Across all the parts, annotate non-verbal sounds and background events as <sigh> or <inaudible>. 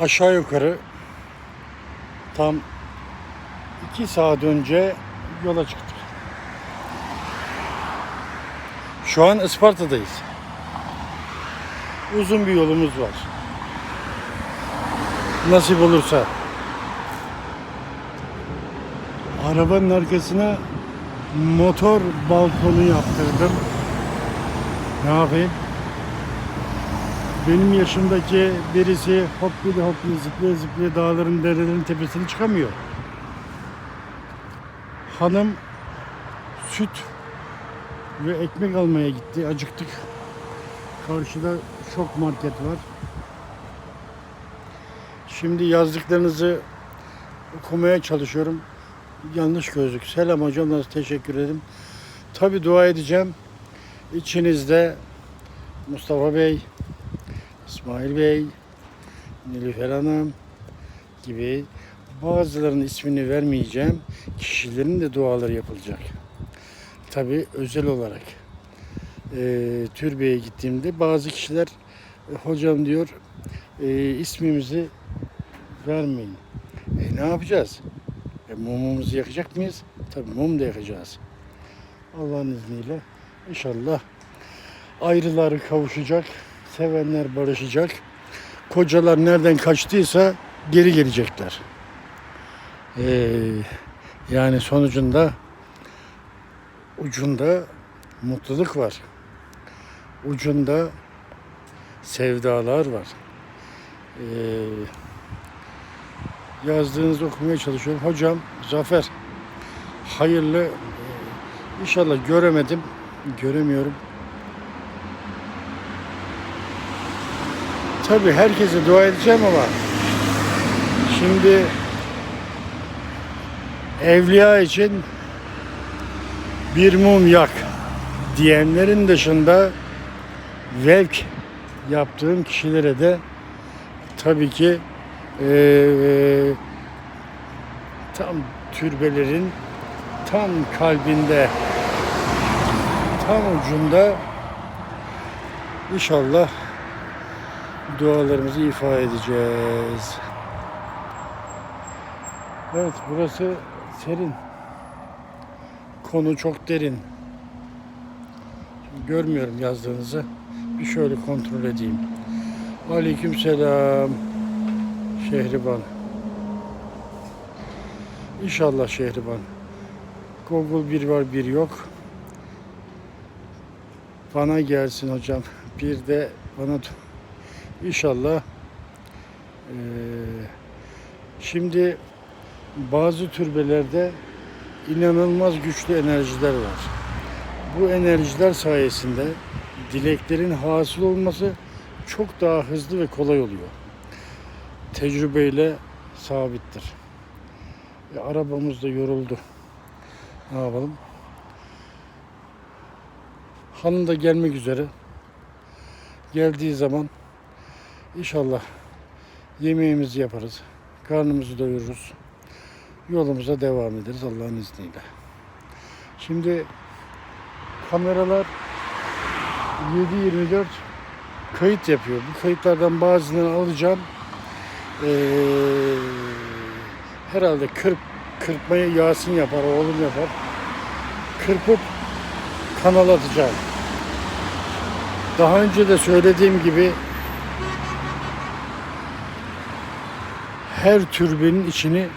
aşağı yukarı tam iki saat önce yola çıktık. Şu an Isparta'dayız. Uzun bir yolumuz var. Nasip olursa. Arabanın arkasına motor balkonu yaptırdım. Ne yapayım? Benim yaşımdaki birisi hoppili hoppili zıplaya zıplaya dağların derelerin tepesine çıkamıyor. Hanım süt ve ekmek almaya gitti. Acıktık. Karşıda çok market var. Şimdi yazdıklarınızı okumaya çalışıyorum. Yanlış gözlük. Selam hocam nasıl teşekkür ederim. Tabi dua edeceğim. İçinizde Mustafa Bey, İsmail Bey, Nilüfer Hanım gibi bazılarının ismini vermeyeceğim kişilerin de duaları yapılacak. Tabi özel olarak e, türbeye gittiğimde bazı kişiler "E, hocam diyor e, ismimizi vermeyin. E, ne yapacağız? E, mumumuzu yakacak mıyız? Tabi mum da yakacağız. Allah'ın izniyle inşallah ayrıları kavuşacak, sevenler barışacak. Kocalar nereden kaçtıysa geri gelecekler. Ee, yani sonucunda ucunda mutluluk var. Ucunda sevdalar var. Ee, yazdığınızı okumaya çalışıyorum. Hocam Zafer hayırlı e, inşallah göremedim. Göremiyorum. Tabii herkese dua edeceğim ama şimdi evliya için bir mum yak diyenlerin dışında vevk yaptığım kişilere de tabii ki eee, tam türbelerin tam kalbinde tam ucunda inşallah dualarımızı ifa edeceğiz. Evet burası serin. Konu çok derin. Şimdi görmüyorum yazdığınızı. Bir şöyle kontrol edeyim. Aleyküm selam. Şehriban. İnşallah Şehriban. Google bir var bir yok. Bana gelsin hocam. Bir de bana İnşallah eee, şimdi bazı türbelerde inanılmaz güçlü enerjiler var. Bu enerjiler sayesinde dileklerin hasıl olması çok daha hızlı ve kolay oluyor. Tecrübeyle sabittir. E, arabamız da yoruldu. Ne yapalım? Hanım da gelmek üzere. Geldiği zaman İnşallah yemeğimizi yaparız. Karnımızı doyururuz. Yolumuza devam ederiz Allah'ın izniyle. Şimdi kameralar 7-24 kayıt yapıyor. Bu kayıtlardan bazılarını alacağım. Ee, herhalde kırp, kırpmayı Yasin yapar, oğlum yapar. Kırpıp kanala atacağım. Daha önce de söylediğim gibi her türbenin içini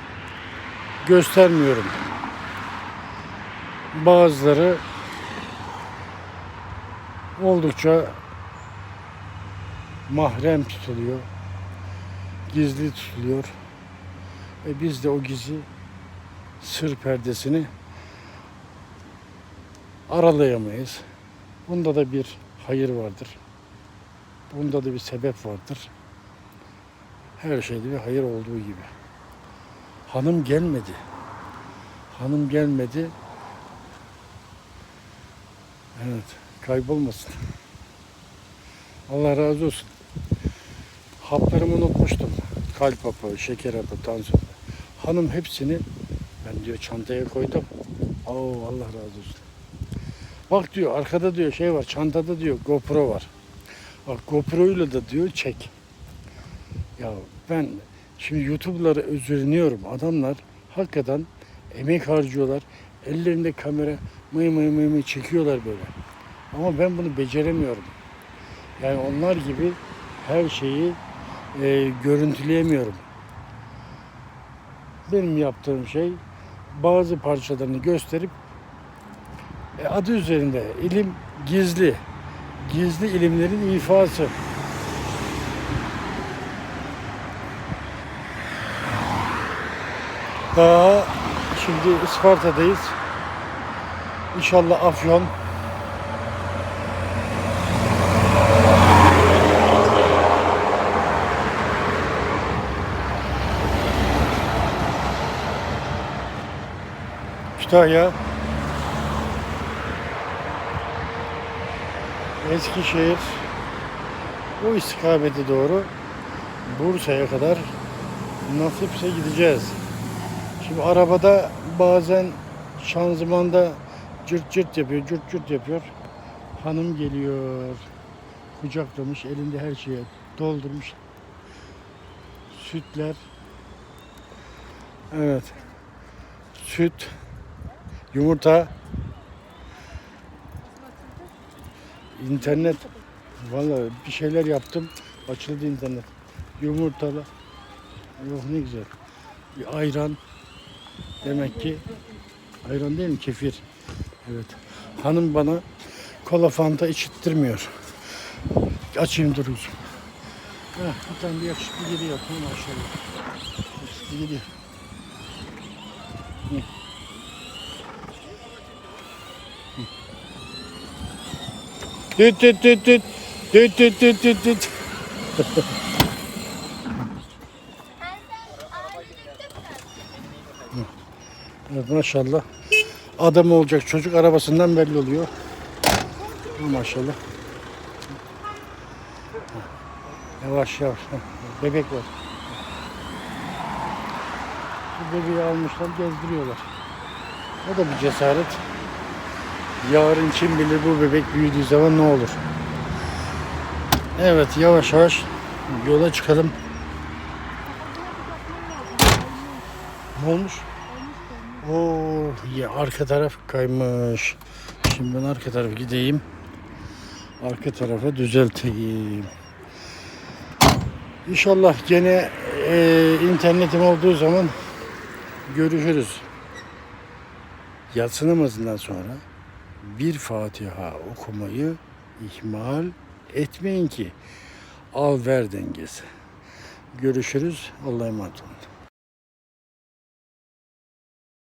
göstermiyorum. Bazıları oldukça mahrem tutuluyor. Gizli tutuluyor. Ve biz de o gizli sır perdesini aralayamayız. Bunda da bir hayır vardır. Bunda da bir sebep vardır. Her şeyde bir hayır olduğu gibi. Hanım gelmedi. Hanım gelmedi. Evet, kaybolmasın. Allah razı olsun. Haplarımı unutmuştum. Kalp hapı, şeker hapı, tansiyon. Hanım hepsini ben diyor çantaya koydum. Oo Allah razı olsun. Bak diyor arkada diyor şey var çantada diyor GoPro var. Bak GoPro ile de diyor çek. Ya Ben şimdi YouTube'ları özürleniyorum. Adamlar hakikaten emek harcıyorlar. Ellerinde kamera mıy mıy mıy mıy çekiyorlar böyle. Ama ben bunu beceremiyorum. Yani onlar gibi her şeyi e, görüntüleyemiyorum. Benim yaptığım şey bazı parçalarını gösterip e, adı üzerinde ilim gizli. Gizli ilimlerin ifası. Daha şimdi Isparta'dayız. İnşallah Afyon. Kütahya. Eskişehir. Bu istikamete doğru Bursa'ya kadar nasipse gideceğiz. Şimdi arabada bazen şanzımanda cırt cırt yapıyor, cırt cırt yapıyor. Hanım geliyor. Kucaklamış, elinde her şeye doldurmuş. Sütler. Evet. Süt, yumurta, internet. Vallahi bir şeyler yaptım. Açıldı internet. Yumurtalı. Yok ne güzel. Bir ayran. Demek ki ayran değil mi? Kefir. Evet. Hanım bana kola fanta içittirmiyor. Açayım dur kuzum. Heh, bir tane bir yakışıklı geliyor. Hı, Maşallah. Yakışıklı geliyor. Hı. Düt düt düt. Düt düt düt düt düt. <laughs> Evet, maşallah. Adam olacak çocuk arabasından belli oluyor. Maşallah. Yavaş yavaş. Bebek var. Bu bebeği almışlar gezdiriyorlar. O da bir cesaret. Yarın kim bilir bu bebek büyüdüğü zaman ne olur. Evet yavaş yavaş yola çıkalım. Ne olmuş? Oh ya arka taraf kaymış. Şimdi ben arka tarafa gideyim. Arka tarafa düzelteyim. İnşallah gene e, internetim olduğu zaman görüşürüz. Yatsı namazından sonra bir Fatiha okumayı ihmal etmeyin ki al ver dengesi. Görüşürüz. Allah'a emanet olun.